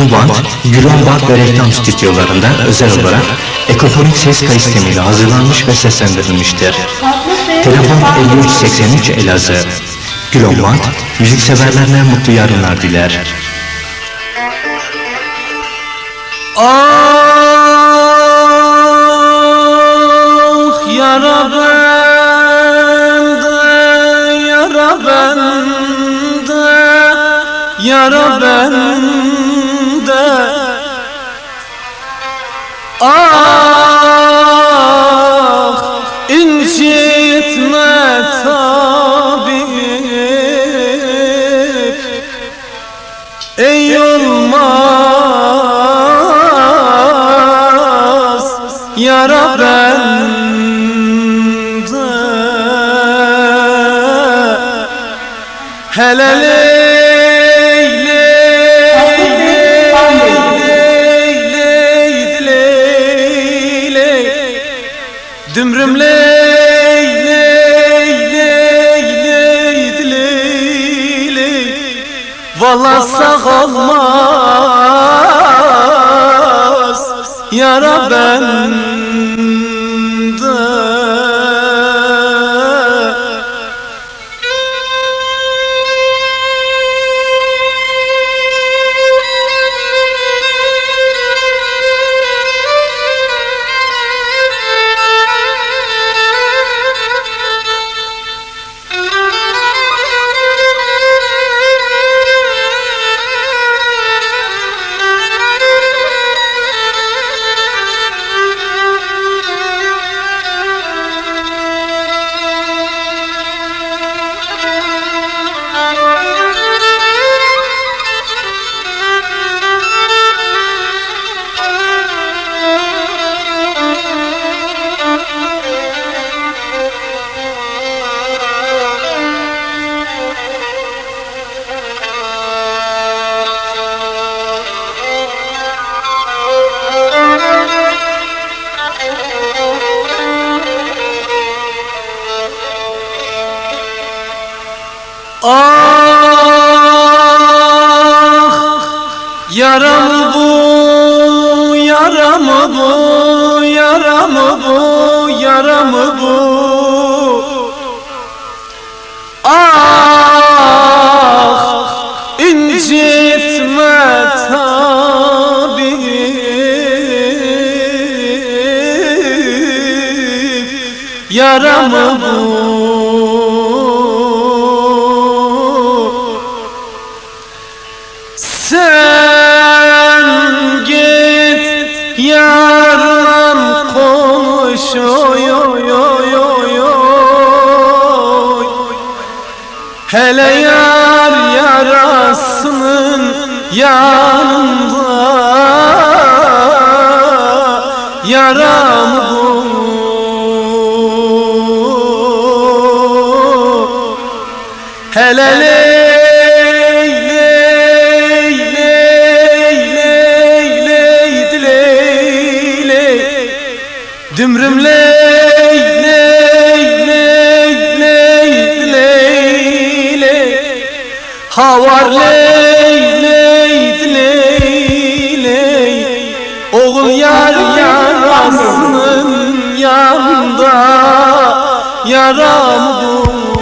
Bu band, ve reklam stüdyolarında özel olarak ekofonik ses kayıt sistemiyle hazırlanmış ve seslendirilmiştir. Telefon 5383 Elazığ. Gülon Band, müzikseverlerine mutlu yarınlar diler. Ah yara bende, yara bende, yara bende. Ah incitme tabip Ey olmaz yara bende. Hele Dümrüm Valla sağ olmaz yara bende yaram bu yaram bu yaram bu yaram bu. Ah incitme tabip yaram bu. Sen konuş oy oy oy oy oy Hele yar yarasının yanında Yaram bu. Hele Dümrüm ley ley ley ley ley ley Havar ley ley ley ley Oğul yar yarasının yanında Yaram